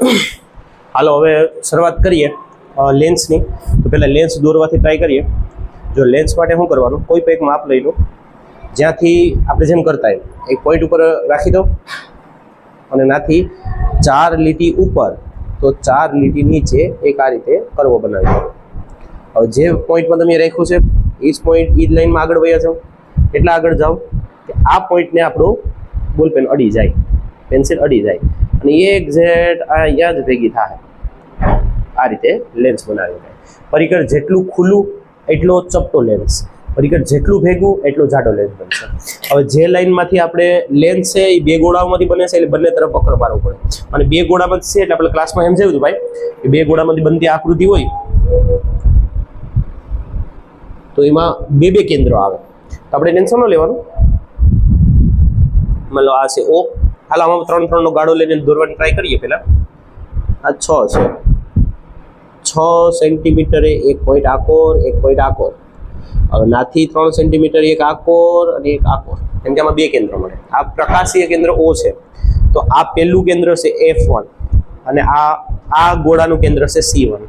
હાલો, હવે શરૂઆત કરીએ લેન્સની તો પહેલાં લેન્સ દોરવાથી ટ્રાય કરીએ. જો લેન્સ માટે શું કરવાનું? કોઈ પણ એક માપ લઈ લો. જ્યાંથી આપણે જેમ કરતા હોય, એક પોઈન્ટ ઉપર રાખી દો. અને નાથી ચાર લીટી ઉપર, તો ચાર લીટી નીચે એક આ રીતે કરવો બનાવી હવે જે પોઈન્ટમાં તમે રાખ્યું છે, એ જ પોઈન્ટ એ જ લાઈનમાં આગળ વયા જાઓ. એટલા આગળ જાઓ? કે આ પોઈન્ટને આપણું બોલ પેન અડી જાય. પેન્સિલ અડી જાય. અને એ એક્ઝેક્ટ અહીંયા જ ભેગી થાય. આ રીતે લેન્સ બનાવી થાય પરિકર જેટલું ખુલ્લું, એટલો ચપટો લેન્સ પરિકર જેટલું ભેગું, એટલો જાડો લેન્સ બનશે. હવે જે લાઈનમાંથી આપણે લેન્સ છે, એ બે ગોળાઓમાંથી બને છે, એટલે બંને તરફ વક્ર પાડવું પડે. અને બે ગોળામાંથી છે, એટલે આપણે ક્લાસમાં એમ જોયું ભાઈ, કે બે ગોળામાંથી બનતી આકૃતિ હોય, તો એમાં બે બે કેન્દ્રો આવે. તો આપણે ટેન્શન ન લેવાનું? મતલબ આ છે ઓ હાલ આમાં ત્રણ ત્રણનો ગાળો લઈને દોરવાની ટ્રાય કરીએ પહેલાં. આ છ છે. છ સેન્ટીમીટરે એક પોઈન્ટ આકોર એક પોઈન્ટ આકોર. હવે નાથી ત્રણ સેન્ટીમીટર એક આકોર અને એક આકોર. કેમ કે આમાં બે કેન્દ્ર મળે. આ પ્રકાશીય કેન્દ્ર ઓ છે. તો આ પહેલું કેન્દ્ર છે એફ વન અને આ આ ગોળાનું કેન્દ્ર છે સી વન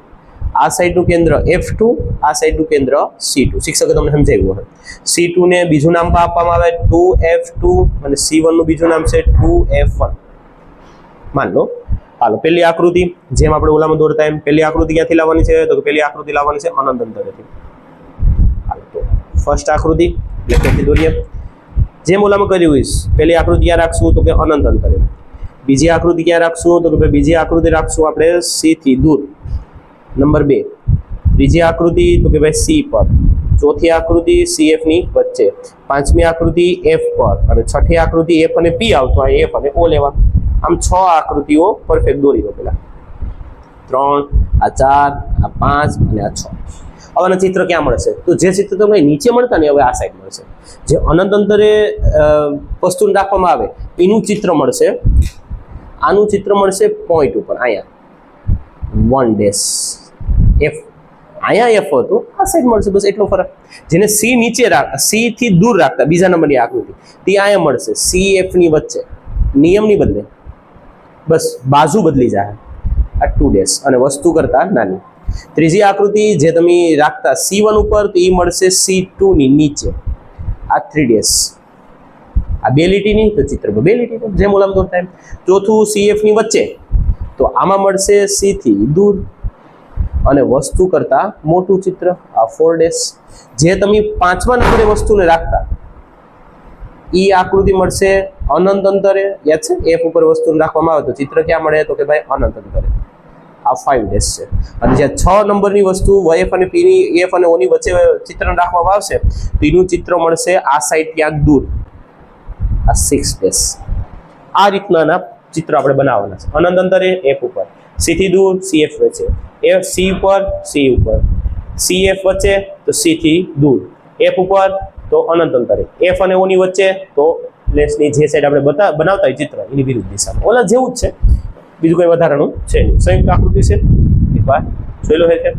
આ સાઈડનું કેન્દ્ર એફ ટુ આ સાઈડનું કેન્દ્ર સી ટુ શિક્ષકે તમને સમજાવ્યું હશે. સી ટુ ને બીજું નામ પણ આપવામાં આવે. ટુ એફ ટુ અને સી વનનું બીજું નામ છે ટુ એફ વન માન લો. હાલો, પહેલી આકૃતિ, જેમ આપણે ઓલામાં દોરતા એમ, પહેલી આકૃતિ ક્યાંથી લાવવાની છે? તો પહેલી આકૃતિ લાવવાની છે અનંત અંતરેથી. ફર્સ્ટ આકૃતિ, એટલે દોરીએ. જેમ ઓલામાં કર્યું હોઈશ, પહેલી આકૃતિ ક્યાં રાખશું? તો કે અનંત અંતરે. બીજી આકૃતિ ક્યાં રાખશું? તો કે બીજી આકૃતિ રાખશું આપણે સી થી દૂર. નંબર બે. ત્રીજી આકૃતિ તો કે ભાઈ સી પર. ચોથી આકૃતિ સી એફની વચ્ચે. પાંચમી આકૃતિ એફ પર. અને છઠ્ઠી આકૃતિ એફ અને પી આવતો હોય, એફ અને ઓ લેવા. આમ છ આકૃતિઓ પરફેક્ટ દોરી દો પેલા ત્રણ, આ ચાર, આ પાંચ અને આ છ. હવેના ચિત્ર ક્યાં મળશે? તો જે ચિત્ર તમને નીચે મળતા ને હવે આ સાઈડ મળશે. જે અનંત અંતરે વસ્તુને રાખવામાં આવે, એનું ચિત્ર મળશે. આનું ચિત્ર મળશે પોઈન્ટ ઉપર, અહીંયા. વન ડેશ એફ અહીંયા એફ હતું. આ સાઈડ મળશે. બસ એટલો ફરક. જેને સી નીચે રાખ સી થી દૂર રાખતા, બીજા નંબરની આકૃતિ, તે અહીંયા મળશે. સી એફની વચ્ચે. નિયમની બદલે. બસ બાજુ બદલી જાય. આ ટુ ડેસ અને વસ્તુ કરતા નાની. ત્રીજી આકૃતિ જે તમે રાખતા સી વન ઉપર, તો એ મળશે સી ટુ ની નીચે. આ થ્રી ડેસ આ બે લીટીની, તો ચિત્ર બે લીટી જેમ ઓલામ દોરતા એમ. ચોથું CF ની વચ્ચે. તો આમાં મળશે સી થી દૂર. અને વસ્તુ કરતા મોટું ચિત્ર આ ફોર ડેસ જે તમે પાંચમા નંબરે વસ્તુને રાખતા એ આકૃતિ મળશે અનંત અંતરે. યાદ છે? એફ ઉપર વસ્તુને રાખવામાં આવે તો ચિત્ર ક્યાં મળે? તો કે ભાઈ અનંત અંતરે. આ ફાઈવ ડેસ છે. અને જે છ નંબરની વસ્તુ એફ અને પીની એફ અને ઓની વચ્ચે ચિત્ર રાખવામાં આવશે પીનું ચિત્ર મળશે આ સાઈડ ક્યાંક દૂર. આ સિક્સ ડેસ આ રીતના ચિત્ર આપણે બનાવવાના છે. અનંત અંતરે એફ ઉપર. સીથી દૂર સી એફ વચ્ચે. એફ સી ઉપર સી ઉપર. સી એફ વચ્ચે તો સીથી દૂર. એફ ઉપર તો અનંત અંતરે. એફ અને ઓની વચ્ચે તો લેસની જે સાઈડ આપણે બતા, બનાવતા હોય ચિત્ર, એની વિરુદ્ધ દિશામાં. ઓલા જેવું જ છે. બીજું કંઈ વધારાનું છે નહીં. સંયુક્ત આકૃતિ છે. એક વાર જોયેલો છે